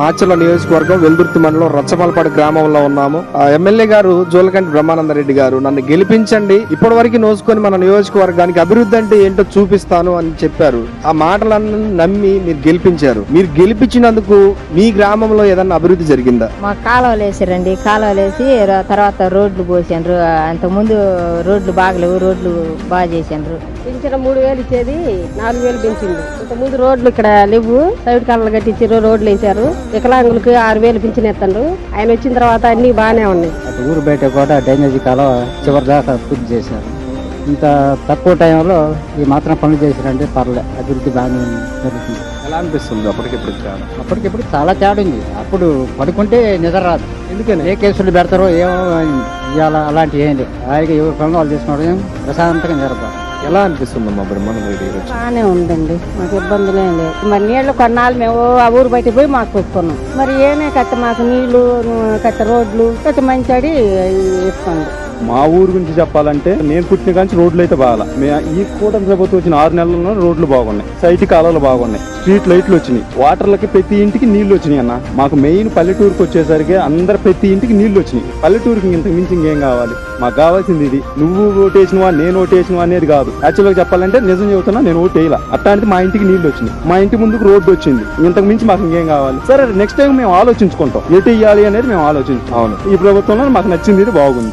మాచర్ల నియోజకవర్గం వెల్దుర్తి మండలం రచ్చమలపాడు గ్రామంలో ఉన్నాము. ఆ ఎమ్మెల్యే గారు జోలకంటి బ్రహ్మానంద రెడ్డి గారు నన్ను గెలిపించండి ఇప్పటి వరకు నోసుకొని మన నియోజకవర్గానికి అభివృద్ధి అంటే ఏంటో చూపిస్తాను అని చెప్పారు. ఆ మాటలన్నీ నమ్మి మీరు గెలిపించారు. మీరు గెలిపించినందుకు మీ గ్రామంలో ఏదన్నా అభివృద్ధి జరిగిందా? మా కాలువలు వేసారండి. కాలువలు వేసి ర- తర్వాత రోడ్లు పోసారు అంతకుముందు రోడ్లు బాగలేవు రోడ్లు బాగా చేసారు పెంచిన మూడు వేలు ఇచ్చేది నాలుగు వేలు పెంచింది. ఇంత ముందు రోడ్లు ఇక్కడ లేవు. సైడ్ కాళ్ళు కట్టించారు రోడ్లు వేసారు. వికలాంగులకు ఆరు వేలు పింఛన్ ఎత్తండ్రు ఆయన వచ్చిన తర్వాత అన్ని బాగానే ఉన్నాయి. ఊరు బయట కూడా డ్రైనేజీ కాలం చివరి దాకా పూర్తి చేశారు. ఇంత తక్కువ టైంలో ఈ మాత్రం పనులు చేశారంటే పర్లే అభివృద్ధి బాగానే జరుగుతుంది. ఎలా అనిపిస్తుంది? అప్పటికిప్పుడు అప్పటికిప్పుడు చాలా తేడా ఉంది. అప్పుడు పడుకుంటే నిద్ర రాదు. ఎందుకని? ఏ కేసులు పెడతారో ఏమో ఇవాళ అలాంటివి ఏం లేవు. హాయిగా ఎవరి పనులు వాళ్ళు చేసుకోవడం ప్రశాంతంగా నిద్రపోతారు. ఎలా అనిపిస్తుందమ్మా బ్రహ్మానంద బాగానే ఉందండి. మాకు ఇబ్బందులు లేదు మరి నీళ్ళు కొన్నాళ్ళు మేము ఆ ఊరు బయట పోయి మాకు పెట్టుకున్నాం మరి ఏమే కట్ట మాకు నీళ్ళు కట్ట రోడ్లు కట్ట మంచాడి ఇస్తుంది మా ఊరు గురించి చెప్పాలంటే నేను పుట్టిన కానీ రోడ్లు అయితే బాగా ఈ కూటమి ప్రభుత్వం వచ్చిన ఆరు నెలల్లో రోడ్లు బాగున్నాయి. సైట్ కాలాలు బాగున్నాయి. స్ట్రీట్ లైట్లు వచ్చినాయి. వాటర్లకి ప్రతి ఇంటికి నీళ్ళు వచ్చినాయి అన్న. మాకు మెయిన్ పల్లెటూరుకి వచ్చేసరికి అందరు ప్రతి ఇంటికి నీళ్ళు వచ్చినాయి. పల్లెటూరుకి ఇంత మించి ఇంకేం కావాలి? మాకు కావాల్సింది ఇది. నువ్వు ఓటేసినవా నేను ఓటేసినవా అనేది కాదు. యాక్చువల్గా చెప్పాలంటే నిజం చెబుతున్నా నేను ఓటు వేయాల. అట్లాంటిది మా ఇంటికి నీళ్ళు వచ్చినాయి. మా ఇంటి ముందుకు రోడ్డు వచ్చింది. ఇంతకు మించి మాకు ఇంకేం కావాలి? సరే నెక్స్ట్ టైం మేము ఆలోచించుకుంటాం. ఎటు ఇయ్యాలి అనేది మేము ఆలోచించుకుంటాం. అవును. ఈ ప్రభుత్వంలో మాకు నచ్చింది ఇది బాగుంది.